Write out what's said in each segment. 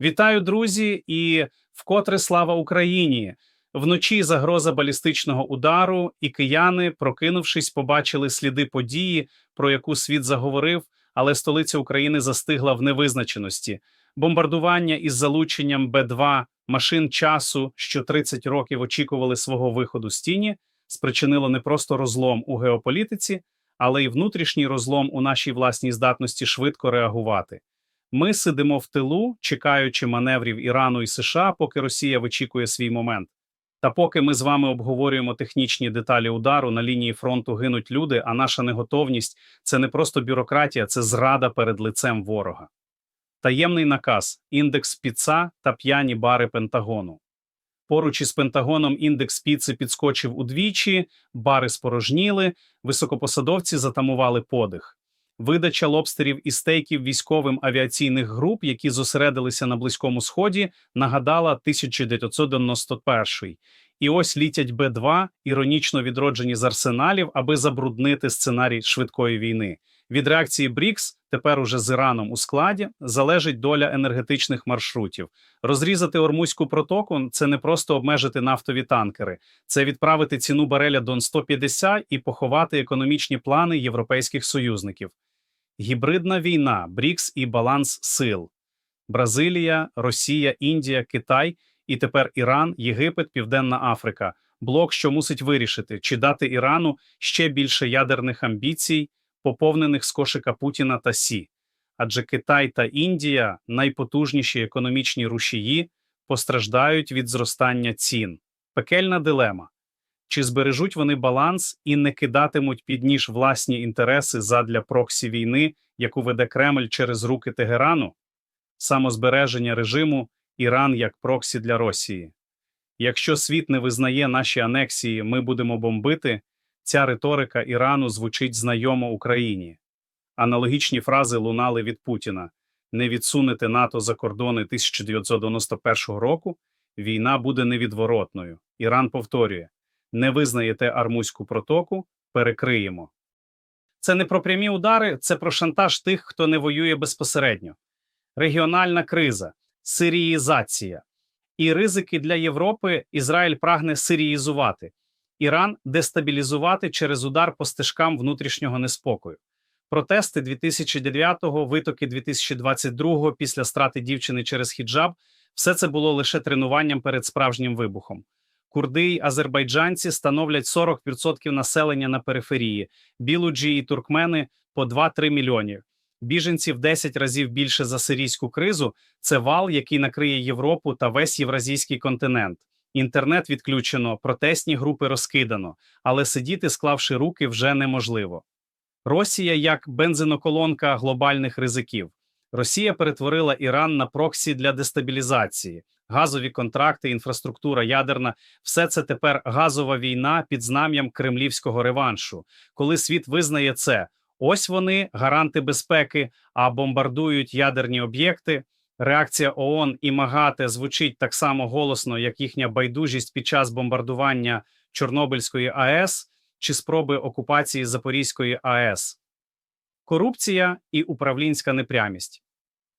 Вітаю, друзі, і вкотре слава Україні. Вночі загроза балістичного удару, і кияни, прокинувшись, побачили сліди події, про яку світ заговорив, але столиця України застигла в невизначеності. Бомбардування із залученням Б-2 машин часу, що 30 років очікували свого виходу з тіні, спричинило не просто розлом у геополітиці, але й внутрішній розлом у нашій власній здатності швидко реагувати. Ми сидимо в тилу, чекаючи маневрів Ірану і США, поки Росія вичікує свій момент. Та поки ми з вами обговорюємо технічні деталі удару, на лінії фронту гинуть люди, а наша неготовність це не просто бюрократія, це зрада перед лицем ворога. Таємний наказ, індекс піца та п'яні бари Пентагону. Поруч із Пентагоном індекс піци підскочив удвічі, бари спорожніли, високопосадовці затамували подих. Видача лобстерів і стейків військовим авіаційних груп, які зосередилися на Близькому Сході, нагадала 1991 І ось літять Б-2, іронічно відроджені з арсеналів, аби забруднити сценарій швидкої війни. Від реакції БРІКС, тепер уже з Іраном у складі, залежить доля енергетичних маршрутів. Розрізати Ормузьку протоку це не просто обмежити нафтові танкери, це відправити ціну бареля до 150 і поховати економічні плани європейських союзників. Гібридна війна, БРІКС і баланс сил. Бразилія, Росія, Індія, Китай і тепер Іран, Єгипет, Південна Африка. Блок, що мусить вирішити, чи дати Ірану ще більше ядерних амбіцій, поповнених з кошика Путіна та Сі. Адже Китай та Індія, найпотужніші економічні рушії, постраждають від зростання цін. Пекельна дилема. Чи збережуть вони баланс і не кидатимуть під ніж власні інтереси задля проксі війни, яку веде Кремль через руки Тегерану? Самозбереження режиму Іран як проксі для Росії. Якщо світ не визнає наші анексії, ми будемо бомбити. Ця риторика Ірану звучить знайомо Україні. Аналогічні фрази лунали від Путіна: не відсунете НАТО за кордони 1991 року. Війна буде невідворотною. Іран повторює не визнаєте Армузьку протоку, перекриємо. Це не про прямі удари, це про шантаж тих, хто не воює безпосередньо. Регіональна криза, сиріїзація. І ризики для Європи Ізраїль прагне сиріїзувати, Іран дестабілізувати через удар по стежкам внутрішнього неспокою. Протести 2009-го, витоки 2022-го після страти дівчини через хіджаб все це було лише тренуванням перед справжнім вибухом. Курди й азербайджанці становлять 40% населення на периферії, білуджі і туркмени по 2-3 мільйони. Біженців 10 разів більше за сирійську кризу. Це вал, який накриє Європу та весь євразійський континент. Інтернет відключено, протестні групи розкидано, але сидіти, склавши руки, вже неможливо. Росія як бензиноколонка глобальних ризиків. Росія перетворила Іран на проксі для дестабілізації газові контракти, інфраструктура ядерна все це тепер газова війна під знам'ям кремлівського реваншу. Коли світ визнає це, ось вони гаранти безпеки, а бомбардують ядерні об'єкти. Реакція ООН і МАГАТЕ звучить так само голосно, як їхня байдужість під час бомбардування Чорнобильської АЕС чи спроби окупації Запорізької АЕС. Корупція і управлінська непрямість.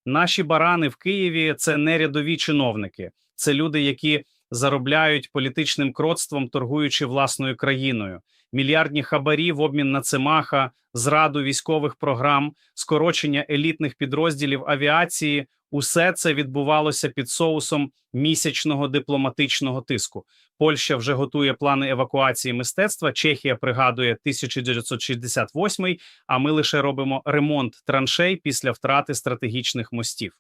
Наші барани в Києві це не рядові чиновники, це люди, які заробляють політичним кротством, торгуючи власною країною, мільярдні хабарі в обмін на цемаха, зраду військових програм, скорочення елітних підрозділів авіації. Усе це відбувалося під соусом місячного дипломатичного тиску. Польща вже готує плани евакуації мистецтва. Чехія пригадує 1968, А ми лише робимо ремонт траншей після втрати стратегічних мостів.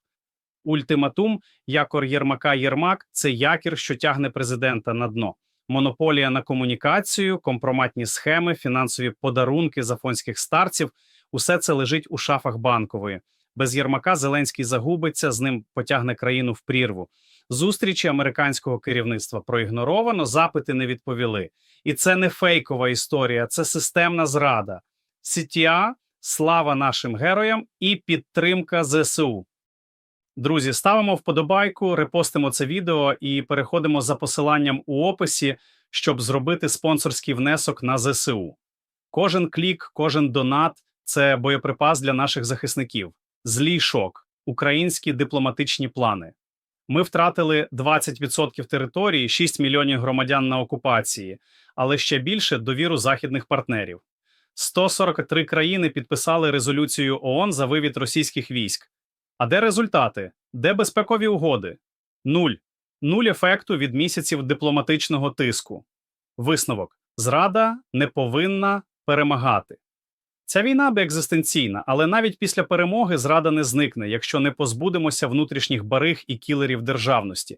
Ультиматум якор Єрмака Єрмак це якір, що тягне президента на дно. Монополія на комунікацію, компроматні схеми, фінансові подарунки зафонських старців усе це лежить у шафах банкової. Без Єрмака Зеленський загубиться, з ним потягне країну в прірву. Зустрічі американського керівництва проігноровано, запити не відповіли. І це не фейкова історія, це системна зрада. СІТІА, слава нашим героям і підтримка ЗСУ. Друзі, ставимо вподобайку, репостимо це відео і переходимо за посиланням у описі, щоб зробити спонсорський внесок на ЗСУ. Кожен клік, кожен донат це боєприпас для наших захисників. Злій шок, українські дипломатичні плани. Ми втратили 20% території, 6 мільйонів громадян на окупації, але ще більше довіру західних партнерів. 143 країни підписали резолюцію ООН за вивід російських військ. А де результати? Де безпекові угоди? Нуль. Нуль ефекту від місяців дипломатичного тиску. Висновок: зрада не повинна перемагати. Ця війна би екзистенційна, але навіть після перемоги зрада не зникне, якщо не позбудемося внутрішніх бариг і кілерів державності.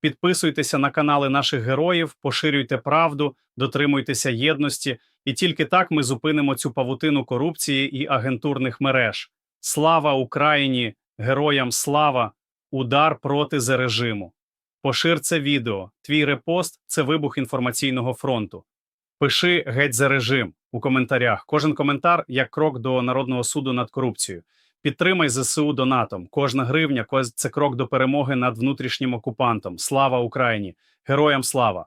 Підписуйтеся на канали наших героїв, поширюйте правду, дотримуйтеся єдності, і тільки так ми зупинимо цю павутину корупції і агентурних мереж. Слава Україні! Героям слава! Удар проти за режиму. Пошир це відео. Твій репост це вибух інформаційного фронту. Пиши геть за режим у коментарях. Кожен коментар як крок до народного суду над корупцією. Підтримай ЗСУ донатом. Кожна гривня це крок до перемоги над внутрішнім окупантом. Слава Україні! Героям слава!